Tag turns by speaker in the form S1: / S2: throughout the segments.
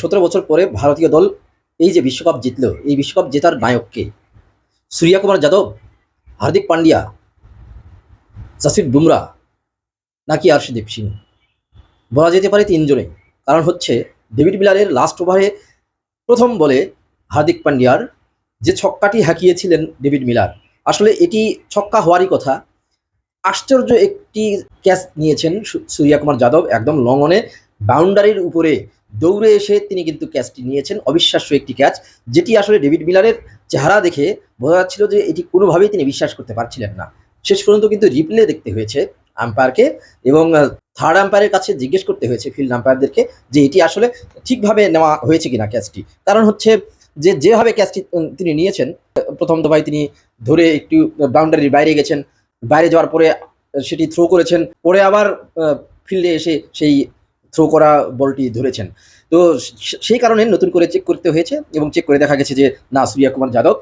S1: সতেরো বছর পরে ভারতীয় দল এই যে বিশ্বকাপ জিতলো, এই বিশ্বকাপ জেতার নায়ককে সূর্যা কুমার যাদব, হার্দিক পান্ডিয়া জাসির বুমরা নাকি আর্শদীপ সিং? বলা যেতে পারে তিনজনে। কারণ হচ্ছে ডেভিড মিলারের লাস্ট ওভারে প্রথম বলে হার্দিক পান্ডিয়ার যে ছক্কাটি হাঁকিয়েছিলেন ডেভিড মিলার। আসলে এটি ছক্কা হওয়ারই কথা। আশ্চর্য একটি ক্যাচ নিয়েছেন সূর্যা কুমার যাদব একদম লং অনে বাউন্ডারির উপরে দৌড়ে এসে তিনি কিন্তু ক্যাচটি নিয়েছেন। অবিশ্বাস্য একটি ক্যাচ যেটি আসলে ডেভিড মিলারের চেহারা দেখে বোঝা যাচ্ছিল যে এটি কোনোভাবেই তিনি বিশ্বাস করতে পারছিলেন না। শেষ পর্যন্ত কিন্তু রিপ্লে দেখতে হয়েছে আম্পায়ারকে এবং থার্ড আম্পায়ারের কাছে জিজ্ঞেস করতে হয়েছে ফিল্ড আম্পায়ারদেরকে যে এটি আসলে ঠিকভাবে নেওয়া হয়েছে কিনা ক্যাচটি কারণ হচ্ছে যে যেভাবে ক্যাচটি তিনি নিয়েছেন, প্রথম দফায় তিনি ধরে একটু বাউন্ডারির বাইরে গেছেন। বাইরে যাওয়ার পরে সেটি থ্রো করেছেন। পরে আবার ফিল্ডে এসে সেই থ্রো করা বলটি ধরেছেন। তো সেই কারণে নতুন করে চেক করতে হয়েছে এবং চেক করে দেখা গেছে যে, না, সূর্যা কুমার যাদব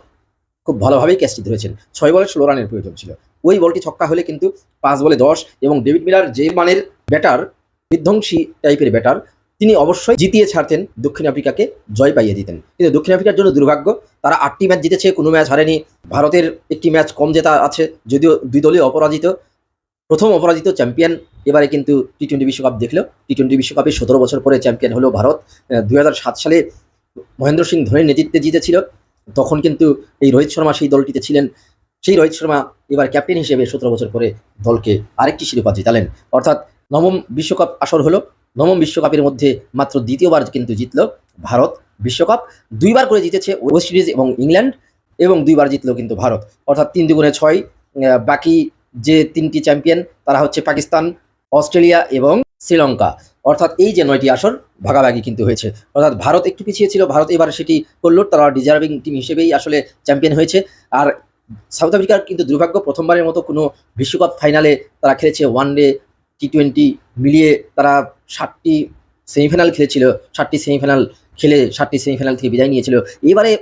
S1: খুব ভালোভাবেই ক্যাচটি ধরেছেন। ছয় বলে ষোলো রানের প্রয়োজন ছিল। ওই বলটি ছক্কা হলে কিন্তু পাঁচ বলে দশ এবং ডেভিড মিলার যে মানের ব্যাটার, বিধ্বংসী টাইপের ব্যাটার, তিনি অবশ্যই জিতিয়ে ছাড়তেন দক্ষিণ আফ্রিকাকে জয় পাইয়ে দিতেন। কিন্তু দক্ষিণ আফ্রিকার জন্য দুর্ভাগ্য, তারা আটটি ম্যাচ জিতেছে, কোনো ম্যাচ হারেনি। ভারতের একটি ম্যাচ কম জেতা আছে, যদিও দুই দলই অপরাজিত। প্রথম অপরাজিত চ্যাম্পিয়ন এবারে কিন্তু টি টোয়েন্টি বিশ্বকাপ দেখল। টি টোয়েন্টি বিশ্বকাপে সতেরো বছর পরে চ্যাম্পিয়ন হলো ভারত। দু হাজার সাত সালে মহেন্দ্র সিং ধোনির নেতৃত্বে জিতেছিল। তখন কিন্তু এই রোহিত শর্মা সেই দলটিতে ছিলেন। সেই রোহিত শর্মা এবার ক্যাপ্টেন হিসেবে সতেরো বছর পরে দলকে আরেকটি শিরোপা জিতালেন। অর্থাৎ নবম বিশ্বকাপ আসর হলো। নবম বিশ্বকাপের মধ্যে মাত্র দ্বিতীয়বার কিন্তু জিতলো ভারত বিশ্বকাপ। দুইবার করে জিতেছে ওয়েস্ট ইন্ডিজ এবং ইংল্যান্ড এবং দুইবার জিতলো কিন্তু ভারত। অর্থাৎ তিন দুগুণে ছয়। বাকি যে তিনটি চ্যাম্পিয়ন তারা হচ্ছে পাকিস্তান অস্ট্রেলিয়া এবং শ্রীলঙ্কা। অর্থাৎ এই যে নয়টি আসর ভাগাভাগি কিন্তু হয়েছে। অর্থাৎ ভারত একটু পিছিয়ে ছিল, ভারত এবার সেটি করল, তারা ডিজার্ভিং টিম হিসেবেই আসলে চ্যাম্পিয়ন হয়েছে। আর সাউথ আফ্রিকার কিন্তু দুর্ভাগ্য, প্রথমবারের মতো কোনো বিশ্বকাপ ফাইনালে তারা খেলেছে ওয়ান ডে টি টোয়েন্টি মিলিয়ে তারা ষাটটি সেমিফাইনাল খেলেছিল ষাটটি সেমিফাইনাল খেলে ষাটটি সেমিফাইনাল থেকে বিদায় নিয়েছিল। এবারে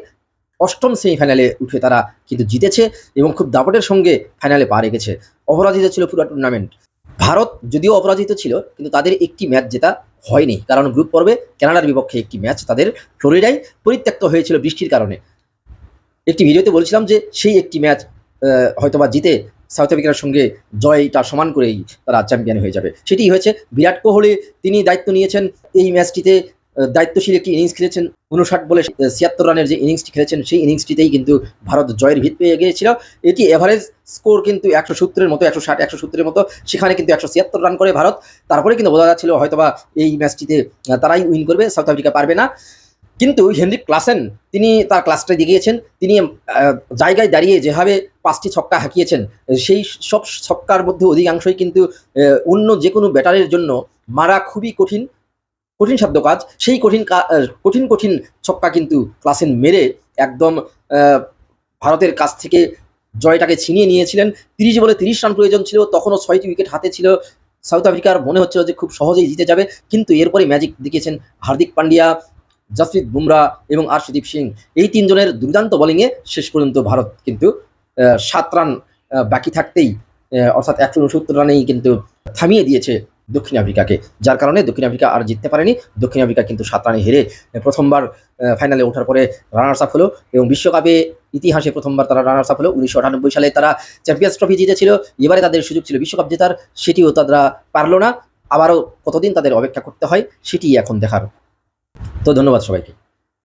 S1: অষ্টম সেমিফাইনালে উঠে তারা কিন্তু জিতেছে এবং খুব দাপটের সঙ্গে ফাইনালে পা রেখেছে। অপরাজিত ছিল পুরো টুর্নামেন্ট ভারত যদিও অপরাজিত ছিল, কিন্তু তাদের একটি ম্যাচ জেতা হয়নি। কারণ গ্রুপ পর্বে কানাডার বিপক্ষে একটি ম্যাচ তাদের ফ্লোরিডায় পরিত্যক্ত হয়েছিল বৃষ্টির কারণে। একটি ভিডিওতে বলছিলাম যে, সেই একটি ম্যাচ হয়তোবা জিতে সাউথ আফ্রিকার সঙ্গে জয়টা সমান করেই তারা চ্যাম্পিয়ন হয়ে যাবে। সেটি হয়েছে বিরাট কোহলি, তিনি দায়িত্ব নিয়েছেন এই ম্যাচটিতে দায়িত্বশীল একটি ইনিংস খেলেছেন। উনষাট বলে ছিয়াত্তর রানের যে ইনিংসটি খেলেছেন, সেই ইনিংসটিতেই কিন্তু ভারত জয়ের ভিত পেয়ে গিয়েছিল। এটি এভারেজ স্কোর কিন্তু একশো সত্তরের মতো, একশো ষাট, একশো সত্তরের মতো, সেখানে কিন্তু একশো ছিয়াত্তর রান করে ভারত। তারপরে কিন্তু বোঝা যাচ্ছিল হয়তোবা এই ম্যাচটিতে তারাই উইন করবে সাউথ আফ্রিকা পারবে না। কিন্তু হেনরিক ক্লাসেন, তিনি তার ক্লাসটা দেখিয়েছেন, তিনি জায়গায় দাঁড়িয়ে যেভাবে পাঁচটি ছক্কা হাঁকিয়েছেন, সেই সব ছক্কার মধ্যে অধিকাংশই কিন্তু অন্য যে কোনো ব্যাটারের জন্য মারা খুবই কঠিন। কঠিন সাধ্য কাজ, সেই কঠিন কঠিন কঠিন ছক্কা কিন্তু ক্লাসেন মেরে একদম ভারতের কাছ থেকে জয়টাকে ছিনিয়ে নিয়েছিলেন। তিরিশ বলে তিরিশ রান প্রয়োজন ছিল, তখনও ছয়টি উইকেট হাতে ছিল। সাউথ আফ্রিকার মনে হচ্ছিল যে খুব সহজেই জিতে যাবে, কিন্তু এরপরে ম্যাজিক দেখিয়েছেন হার্দিক পান্ডিয়া, জসপ্রীত বুমরা এবং আর্শদীপ সিং। এই তিনজনের দুর্দান্ত বোলিংয়ে শেষ পর্যন্ত ভারত কিন্তু সাত রান বাকি থাকতেই অর্থাৎ একশো উনসত্তর রানেই কিন্তু থামিয়ে দিয়েছে দক্ষিণ আফ্রিকাকে। যার কারণে দক্ষিণ আফ্রিকা আর জিততে পারেনি। দক্ষিণ আফ্রিকা কিন্তু সাত রানে হেরে প্রথমবার ফাইনালে ওঠার পরে রানার্স আপ হলো এবং বিশ্বকাপে ইতিহাসে প্রথমবার তারা রানার্স আপ হলো। উনিশশো আটানব্বই সালে তারা চ্যাম্পিয়ন্স ট্রফি জিতেছিল। এবারে তাদের সুযোগ ছিল বিশ্বকাপ জেতার, সেটিও তারা পারল না। আবারও কতদিন তাদের অপেক্ষা করতে হয় সেটি এখন দেখার। তো ধন্যবাদ সবাইকে।